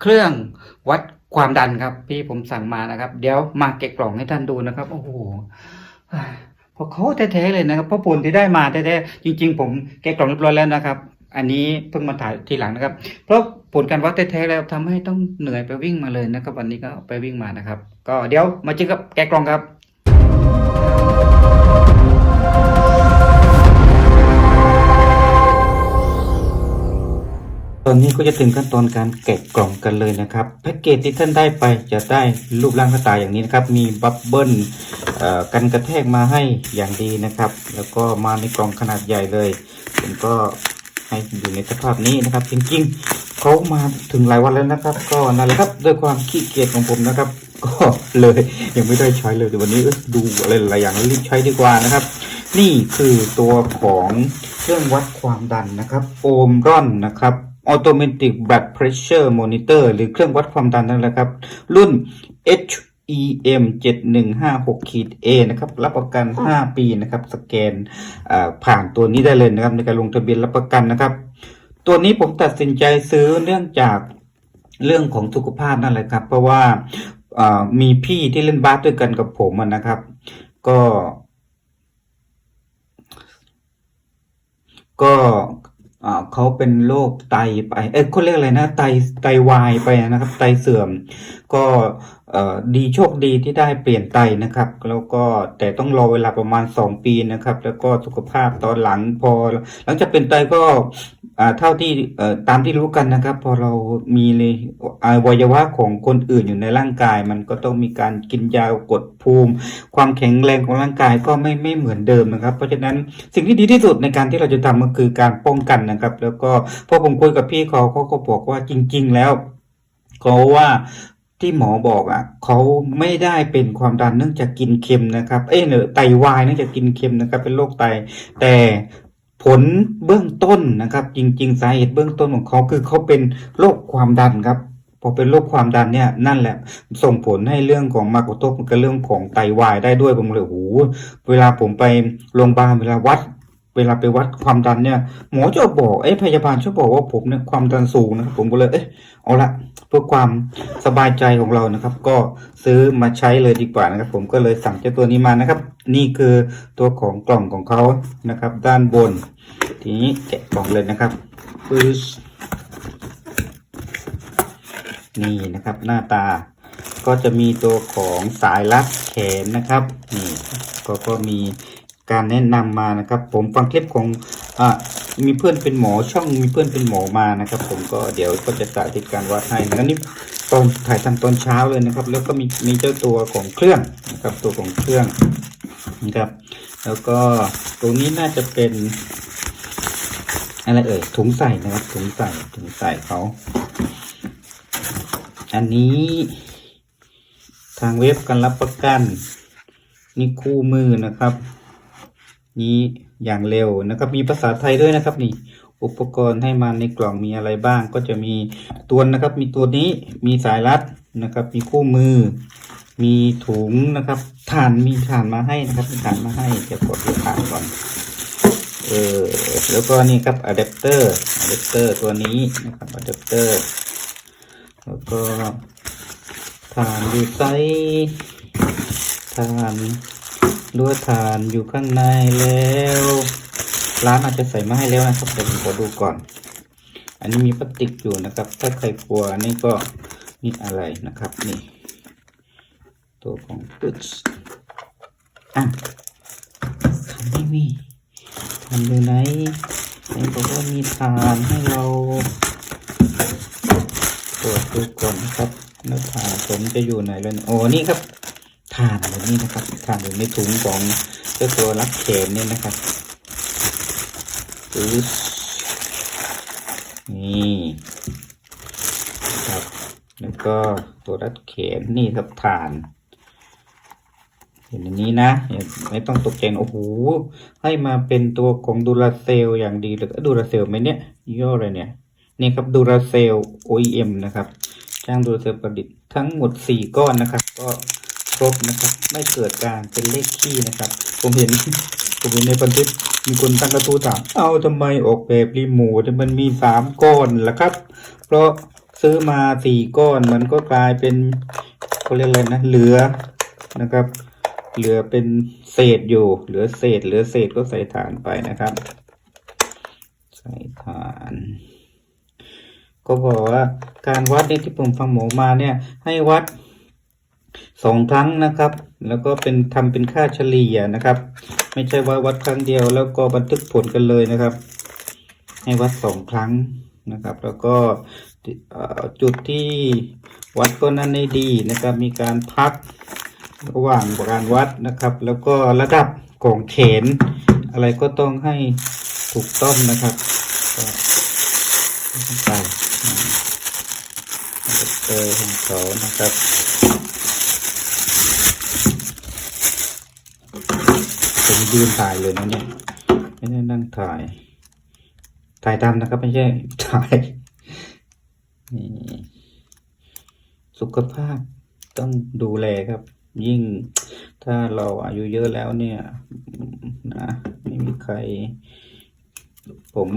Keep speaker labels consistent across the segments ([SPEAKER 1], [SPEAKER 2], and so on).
[SPEAKER 1] เครื่องวัดความดันครับ พี่ผมสั่งมานะครับ เดี๋ยวมาแกะกล่องให้ท่านดูนะครับ โอ้โหพอเขาแท้ๆเลยนะครับเพราะผลที่ได้มาแท้ๆจริง ๆ ผมแกะกล่องเรียบร้อยแล้วนะครับ อันนี้เพิ่งมาถ่ายทีหลังนะครับ เพราะผลการวัดแท้ๆแล้วทำให้ต้องเหนื่อยไปวิ่งมาเลยนะครับ วันนี้ก็ไปวิ่งมานะครับ ก็เดี๋ยวมาเจอกับแกะกล่องครับ อนนี้ก็จะถึงขั้นตอนการแกะกล่องกันเลยนะครับแพ็กเกจที่ท่านได้ไปจะได้รูปร่างหน้าตาอย่างนี้นะครับ มีบับเบิ้ลกันกระแทกมาให้อย่างดีนะครับ แล้วก็มาในกล่องขนาดใหญ่เลยผมก็ให้อยู่ในสภาพนี้นะครับ จริงๆเขามาถึงหลายวันแล้วนะครับ ก็นั่นแหละครับด้วยความขี้เกียจของผมนะครับ ก็เลยยังไม่ได้ใช้เลยเดี๋ยววันนี้ดูอะไรหลายอย่างแล้วรีบใช้ดีกว่านะครับ นี่คือตัวของเครื่องวัดความดันนะครับ โอมรอนนะครับ Automatic Blood Pressure Monitor หรือเครื่องวัดความดันนั่นแหละครับ รุ่น HEM 7156ขีด A นะครับรับประกัน 5 ปีนะครับ สแกนอ่าผ่านตัวนี้ได้เลยนะครับ ในการลงทะเบียนรับประกันนะครับ ตัวนี้ผมตัดสินใจซื้อเนื่องจากเรื่องของสุขภาพนั่นแหละครับ เพราะว่าอ่ามีพี่ที่เล่นบาสด้วยกันกับผมอะนะครับ ก็ ก็อ่า เขาเป็นโรคไตไป เอ้ยเขาเรียกอะไรนะ ไต ไตวายไปนะครับ ไตเสื่อม ก็เอ่อดีโชคดีที่ได้เปลี่ยนไตนะครับ แล้วก็แต่ต้องรอเวลาประมาณสองปีนะครับ แล้วก็สุขภาพตอนหลังพอ หลังจากเป็นไตก็ เท่าที่ตามที่รู้กันนะครับ พอเรามีเลยอวัยวะของคนอื่นอยู่ในร่างกาย มันก็ต้องมีการกินยากดภูมิ ความแข็งแรงของร่างกายก็ไม่ไม่เหมือนเดิมนะครับ เพราะฉะนั้นสิ่งที่ดีที่สุดในการที่เราจะทำก็คือการป้องกันนะครับ แล้วก็พอผมคุยกับพี่เขาเขาก็บอกว่าจริง ๆ แล้วเขาว่าที่หมอบอกอะเขาไม่ได้เป็นความดันเนื่องจากกินเค็มนะครับ เอ้ยเนอไตวายเนื่องจากกินเค็มนะครับ เป็นโรคไตแต่ ผลเบื้องต้นนะครับ จริง ๆ สาเหตุเบื้องต้นของเขาคือเขาเป็นโรคความดันครับพอเป็นโรคความดันเนี่ยนั่นแหละ ส่งผลให้เรื่องของมากระทบกับเรื่องของไตวายได้ด้วยผมเลยโอ้โหเวลาผมไปโรงพยาบาลเวลาวัด เวลาไปวัดความดันเนี่ย หมอจะบอกเอ้พยาบาลชอบบอกว่าผมเนี่ยความดันสูงนะครับผมก็เลยเอ้เอาละเพื่อความสบายใจของเรานะครับ ก็ซื้อมาใช้เลยดีกว่านะครับ ผมก็เลยสั่งเจ้าตัวนี้มานะครับ นี่คือตัวของกล่องของเขานะครับ ด้านบน ทีนี้แกะกล่องเลยนะครับปึ๊บนี่นะครับหน้าตาก็จะมีตัวของสายรัดแขนนะครับนี่ก็ก็มีการแนะนำมานะครับ ผมฟังคลิปของอ่ามีเพื่อนเป็นหมอช่องมีเพื่อนเป็นหมอมานะครับ ผมก็เดี๋ยวก็จะสาธิตการวัดให้นะนี่ตอนถ่ายทำตอนเช้าเลยนะครับ แล้วก็มีมีเจ้าตัวของเครื่องนะครับตัวของเครื่อง นะครับ แล้วก็ตรงนี้น่าจะเป็นอะไรเอ่ยถุงใส่นะครับถุงใส่ถุงใส่เขา อันนี้ ทางเว็บการรับประกัน นี่คู่มือนะครับ นี้อย่างเร็วนะครับ มีภาษาไทยด้วยนะครับ นี่ อุปกรณ์ให้มาในกล่องมีอะไรบ้าง ก็จะมีตัวนะครับ มีตัวนี้มีสายรัดนะครับ มีคู่มือ มีถุงนะครับฐานมีฐานมาให้นะครับมีฐานมาให้จะกดดูฐานก่อนเออแล้วก็นี่ครับอะแดปเตอร์อะแดปเตอร์ตัวนี้นะครับอะแดปเตอร์แล้วก็ฐานอยู่ไซฐานรั้วฐานอยู่ข้างในแล้วร้านอาจจะใส่มาให้แล้วนะครับเดี๋ยวผมขอดูก่อน อันนี้มีพลาสติกอยู่นะครับ ถ้าใครกลัวนี่ก็นี่อะไรนะครับนี่ ตัวของปึ๊ดอะทำไม่มีทำอยู่ไหนไหนบอกว่ามีฐานให้เราตรวจดูก่อนนะครับแล้วฐานผมจะอยู่ไหนแล้วเนี่โอ้นี่ครับฐานแบบนี้นะครับฐานอยู่ในถุงของเจ้าตัวรักแขนเนี่ยนะครับปึ๊บนี่ครับ แล้วก็ตัวรัดแขนนี่ครับฐาน เห็นอย่างนี้นะ ไม่ต้องตกใจโอ้โห ให้มาเป็นตัวของดูราเซลอย่างดีเลยดูราเซลไหมเนี่ยย่ออะไรเนี่ย นี่ครับดูราเซล OEM นะครับจ้างดูราเซลประดิษฐ์ทั้งหมด 4 ก้อนนะครับ ก็ครบนะครับ ไม่เกิดการเป็นเลขขี้นะครับ ผมเห็นผมเห็นในบันทึกมีคนตั้งกระทู้ถามเอาทำไมออกแบบรีโมทมันมี3ก้อนล่ะครับ เพราะซื้อมาสี่ก้อนมันก็กลายเป็นเขาเรียกอะไรนะ เหลือนะครับ เหลือเป็นเศษอยู่ เหลือเศษ เหลือเศษก็ใส่ฐานไปนะครับ ใส่ฐาน ก็บอกว่าการวัดเนี่ยที่ผมฟังหมอมาเนี่ย ให้วัดสองครั้งนะครับ แล้วก็เป็นทำเป็นค่าเฉลี่ยนะครับ ไม่ใช่ว่าวัดครั้งเดียว แล้วก็บันทึกผลกันเลยนะครับ ให้วัดสองครั้งนะครับ แล้วก็จุดที่วัดก็นั้นได้ดีนะครับ มีการพัก ระหว่างการวัดนะครับ แล้วก็ระดับของเขน อะไรก็ต้องให้ถูกต้องนะครับไปเจอของเขานะครับผมยืนถ่ายเลยนะเนี่ยไม่ได้นั่งถ่าย ถ่ายตามนะครับไม่ใช่ถ่ายนี่สุขภาพต้องดูแลครับ ยิ่งถ้าเราอายุเยอะแล้วเนี่ยนะไม่มีใคร ผม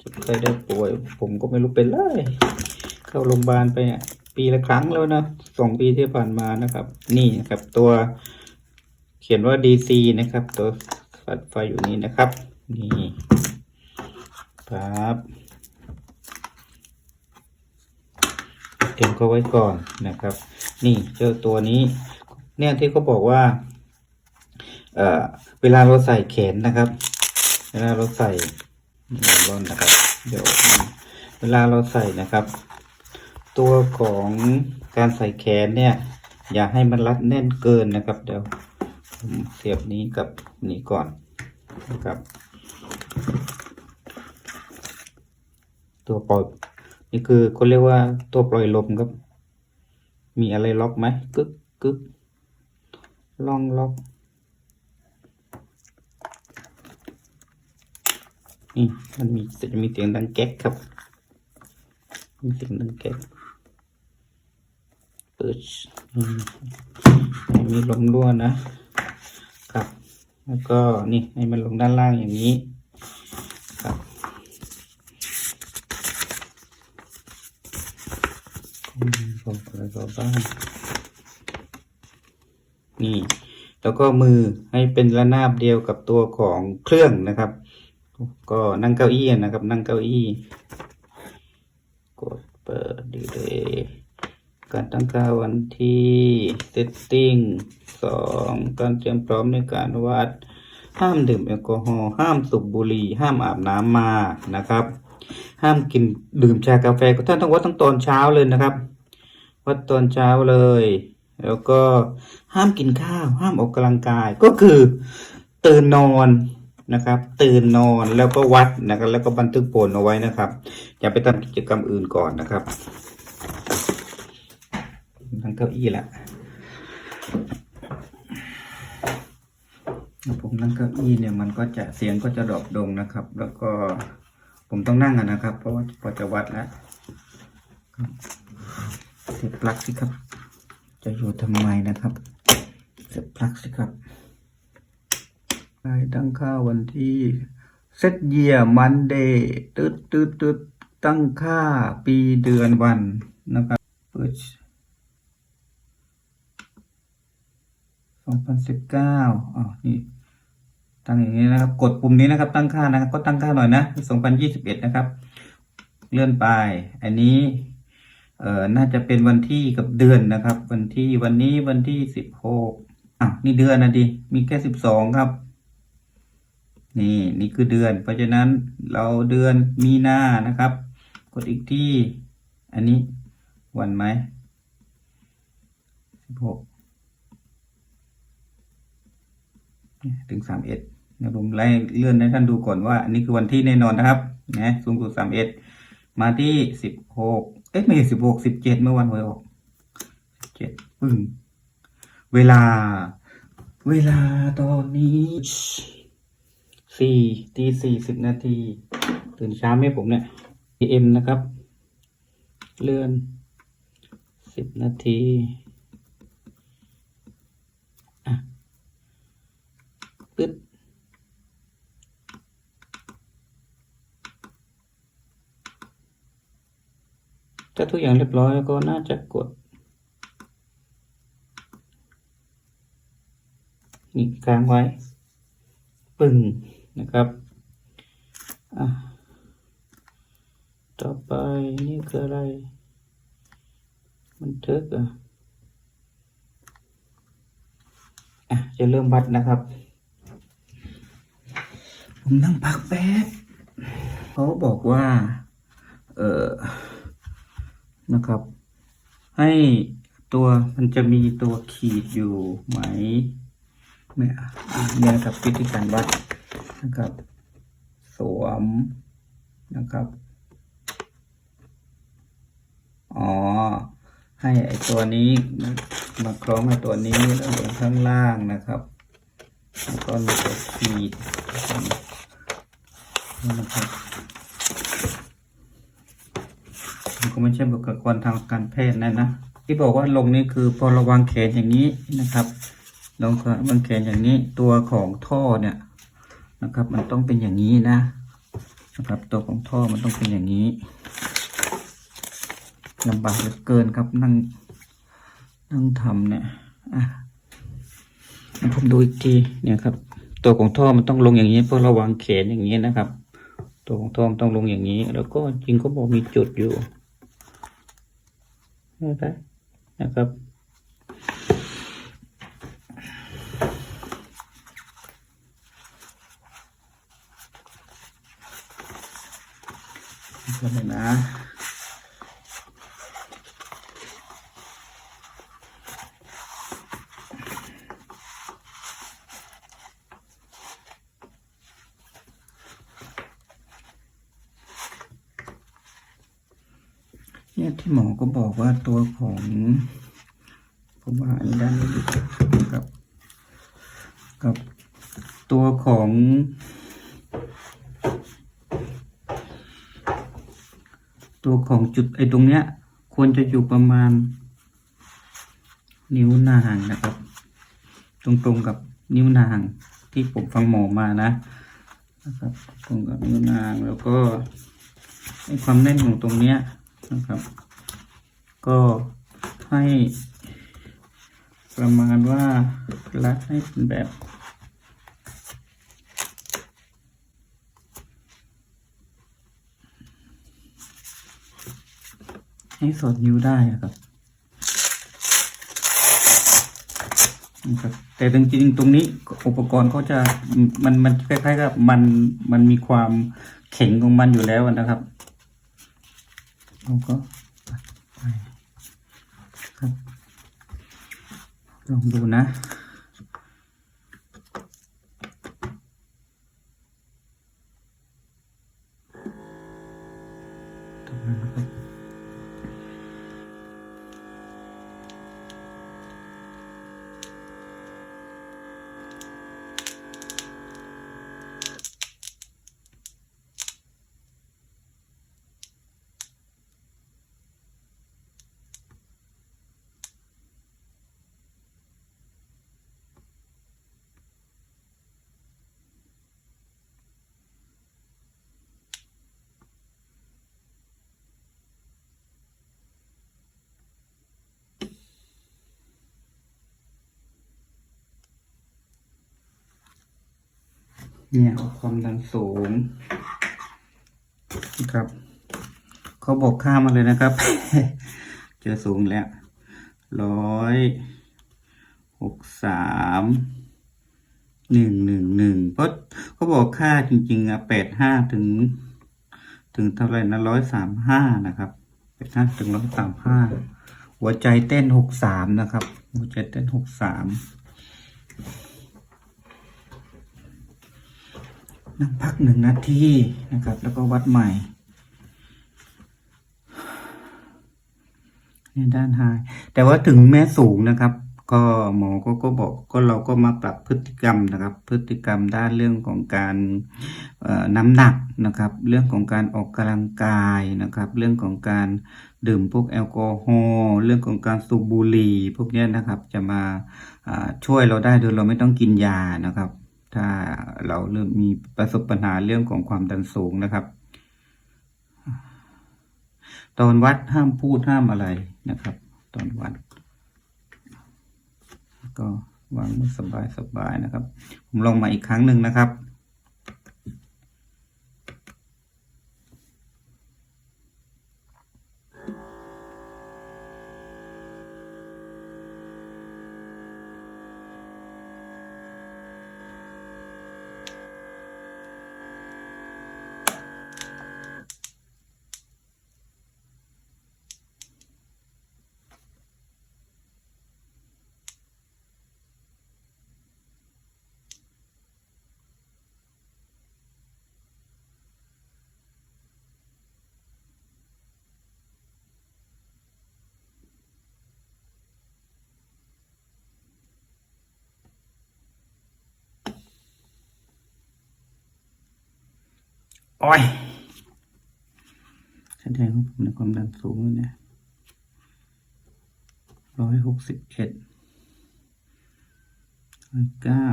[SPEAKER 1] จะเคยได้ป่วย ผมก็ไม่รู้เป็นเลย เข้าโรงพยาบาลไปอะปีละครั้งแล้วนะสองปีที่ผ่านมานะครับ นี่นะครับตัวเขียนว่า DC นะครับ ตัวฝัดไฟอยู่นี้นะครับ นี่ครับเตรียมเขาไว้ก่อนนะครับ นี่เจ้าตัวนี้ เนี่ยที่เขาบอกว่าเอ่อเวลาเราใส่แขนนะครับ เวลาเราใส่ร้อนนะครับ เดี๋ยวเวลาเราใส่นะครับ ตัวของการใส่แขนเนี่ย อย่าให้มันรัดแน่นเกินนะครับ เดี๋ยวเสียบนี้กับนี้ก่อนนะครับ ตัวปล่อยนี่คือเขาเรียกว่าตัวปล่อยลมครับ มีอะไรล็อกไหมกึกกึก ลองล็อก นี่มันมีจะมีเสียงดังแก๊กครับ มีเสียงดังแก๊กเปิดอืมให้มีลมรั่วนะครับ แล้วก็นี่ให้มันลงด้านล่างอย่างนี้ครับอืมผมไรก็บ้าง นี่ แล้วก็มือให้เป็นระนาบเดียวกับตัวของเครื่องนะครับ ก็นั่งเก้าอี้นะครับ นั่งเก้าอี้ กดเปิดดีเลยการตั้งค่าวันที่ setting สองการเตรียมพร้อมในการวัด ห้ามดื่มแอลกอฮอล์ ห้ามสูบบุหรี่ ห้ามอาบน้ำมานะครับ ห้ามกินดื่มชากาแฟท่านต้องวัดตั้งตอนเช้าเลยนะครับ วัดตอนเช้าเลย แล้วก็ห้ามกินข้าว ห้ามออกกำลังกายก็คือตื่นนอนนะครับ ตื่นนอนแล้วก็วัดนะครับแล้วก็บันทึกผลเอาไว้นะครับ อย่าไปทำกิจกรรมอื่นก่อนนะครับทั้งเก้าอี้ละผมนั่งเก้าอี้เนี่ยมันก็จะเสียงก็จะดรอปลงนะครับ แล้วก็ผมต้องนั่งอะนะครับ เพราะว่าพอจะวัดแล้วเสียบปลั๊กสิครับ จะอยู่ทำไมนะครับเสียบปลั๊กสิครับไปตั้งค่าวันที่เซตเยียมันเดย์ตึ๊ดตึ๊ดตึ๊ดตั้งค่าปีเดือนวันนะครับเปิดสองพันสิบเก้าอ๋อนี่ตั้งอย่างนี้นะครับ กดปุ่มนี้นะครับ ตั้งค่านะครับ ก็ตั้งค่าหน่อยนะสองพันยี่สิบเอ็ดนะครับ เลื่อนไป อันนี้ เอ่อน่าจะเป็นวันที่กับเดือนนะครับ วันที่วันนี้วันที่สิบหกอะนี่เดือนนะดิมีแค่สิบสองครับ นี่นี่คือเดือน เพราะฉะนั้นเราเดือนมีนานะครับ กดอีกที่ อันนี้วันไหมสิบหกถึงสามเอ็ดเดี๋ยวผมไล่เลื่อนให้ท่านดูก่อนว่า อันนี้คือวันที่แน่นอนนะครับนะสูงสุดสามเอ็ดมาที่สิบหก เอ๊ะไม่ใช่สิบหกสิบเจ็ดเมื่อวันหวยออกสิบเจ็ดปึ้งเวลา เวลาตอนนี้สี่ตีสี่สิบนาที ตื่นเช้าไหมผมเนี่ย PM นะครับ เลื่อนสิบนาทีอะปึ๊บ ถ้าทุกอย่างเรียบร้อยแล้วก็น่าจะกด นี่ค้างไว้ ปึ้งนะครับอะต่อไปนี่คืออะไร มันทึกอะอะจะเริ่มวัดนะครับ ผมนั่งพักแป๊บเขาบอกว่า เออ นะครับ ให้ตัวมันจะมีตัวขีดอยู่ไหมเนี่ยเนี่ยครับวิธีการวัดนะครับ สวมนะครับ อ๋อ ให้ไอตัวนี้มาคล้องกับตัวนี้แล้วลงข้างล่างนะครับแล้วก็มีตัวขีดนะครับ มันก็ไม่ใช่บุคลากรทางการแพทย์นะนะที่บอกว่าลงนี่คือพอระวางแขนอย่างนี้นะครับลองวางแขนอย่างนี้ตัวของท่อเนี่ยนะครับ มันต้องเป็นอย่างนี้นะนะครับ ตัวของท่อมันต้องเป็นอย่างนี้ลำบากเหลือเกินครับนั่งนั่งทำเนี่ยอะให้ผมดูอีกทีเนี่ยครับ ตัวของท่อมันต้องลงอย่างนี้เพราะเราวางแขนอย่างนี้นะครับ ตัวของท่อมันต้องลงอย่างนี้ แล้วก็จริงก็บอกมีจุดอยู่ ได้นะครับก็เลยนะ เนี่ยที่หมอ ก็บอกว่าตัวของผมว่าอันนี้ด้านนี้ดีกับ กับตัวของตัวของจุดไอ้ตรงเนี้ย ควรจะอยู่ประมาณ นิ้วนางนะครับ ตรงๆกับนิ้วนางที่ผมฟังหมอมานะนะครับตรงกับนิ้วนางแล้วก็ความแน่นของตรงเนี้ยนะครับ ก็ให้ประมาณว่ารัดให้เป็นแบบ ให้สอดนิ้วได้ครับนะครับแต่จริงๆตรงนี้อุปกรณ์เขาจะมันมันคล้ายๆกับมันมันมีความแข็งของมันอยู่แล้วนะครับเราก็ไปครับ ลองดูนะ เนี่ยความดันสูงนะครับเขาบอกค่ามาเลยนะครับ เจอสูงแล้วร้อยหกสามหนึ่งหนึ่งหนึ่งเพราะเขาบอกค่าจริง ๆอะแปดห้าถึง ถึงเท่าไหร่นะร้อยสามห้านะครับแปดห้าถึงร้อยสามห้าหัวใจเต้นหกสามนะครับ หัวใจเต้นหกสาม นั่งพักหนึ่งนาทีนะครับ แล้วก็วัดใหม่ในด้านหาย แต่ว่าถึงแม้สูงนะครับ ก็หมอก็ก็บอกก็เราก็มาปรับพฤติกรรมนะครับ พฤติกรรมด้านเรื่องของการน้ำหนักนะครับ เรื่องของการออกกำลังกายนะครับ เรื่องของการดื่มพวกแอลกอฮอล์เรื่องของการสูบบุหรี่พวกนี้นะครับ จะมาอ่าช่วยเราได้โดยเราไม่ต้องกินยานะครับ ถ้าเราเริ่มมีประสบปัญหาเรื่องของความดันสูงนะครับ ตอนวัดห้ามพูดห้ามอะไรนะครับ ตอนวัด ก็วางมือสบายสบายนะครับ ผมลองมาอีกครั้งหนึ่งนะครับ โอ้ยแสดงว่าผมในความดันสูงแล้วเนี่ยร้อยหกสิบเอ็ดร้อยเก้า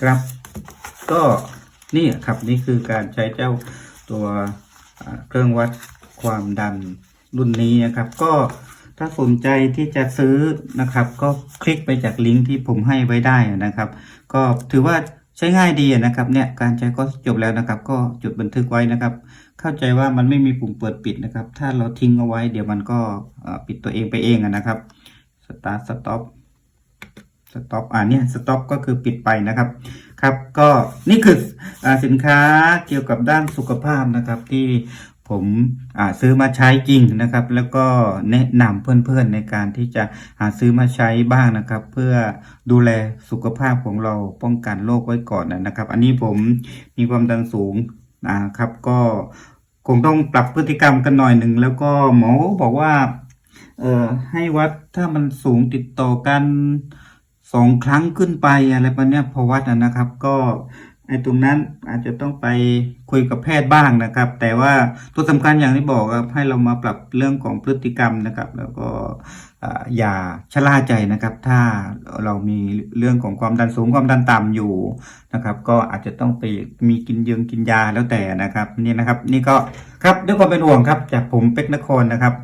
[SPEAKER 1] ครับ ก็นี่ครับนี่คือการใช้เจ้าตัวเครื่องวัดความดัน รุ่นนี้นะครับ ก็ถ้าสนใจที่จะซื้อนะครับ ก็คลิกไปจากลิงก์ที่ผมให้ไว้ได้นะครับ ก็ถือว่าใช้ง่ายดีนะครับเนี่ยการใช้ก็จบแล้วนะครับ ก็จดบันทึกไว้นะครับ เข้าใจว่ามันไม่มีปุ่มเปิดปิดนะครับ ถ้าเราทิ้งเอาไว้เดี๋ยวมันก็ปิดตัวเองไปเองนะครับ start stop สต็อปอ่าเนี่ยสต็อปก็คือปิดไปนะครับครับ ก็นี่คืออสินค้าเกี่ยวกับด้านสุขภาพนะครับ ที่ ผมอ่าซื้อมาใช้จริงนะครับ แล้วก็แนะนำเพื่อนๆในการที่จะหาซื้อมาใช้บ้างนะครับ เพื่อดูแลสุขภาพของเราป้องกันโรคไว้ก่อนนะครับ อันนี้ผมมีความดันสูงนะครับก็คงต้องปรับพฤติกรรมกันหน่อยหนึ่งแล้วก็หมอบอกว่าเอ่อให้วัดถ้ามันสูงติดต่อกันสองครั้งขึ้นไปอะไรประเนี้พอวัดนะนะครับ ก็ ไอ้ตรงนั้นอาจจะต้องไปคุยกับแพทย์บ้างนะครับ แต่ว่าตัวสำคัญอย่างที่บอกครับให้เรามาปรับเรื่องของพฤติกรรมนะครับ แล้วก็อย่าชะล่าใจนะครับ ถ้าเรามีเรื่องของความดันสูงความดันต่ำอยู่นะครับ ก็อาจจะต้องไปมีกินยงกินยาแล้วแต่นะครับนี่นะครับ นี่ก็ครับด้วยความเป็นห่วงครับ จากผมเป็กนครนะครับ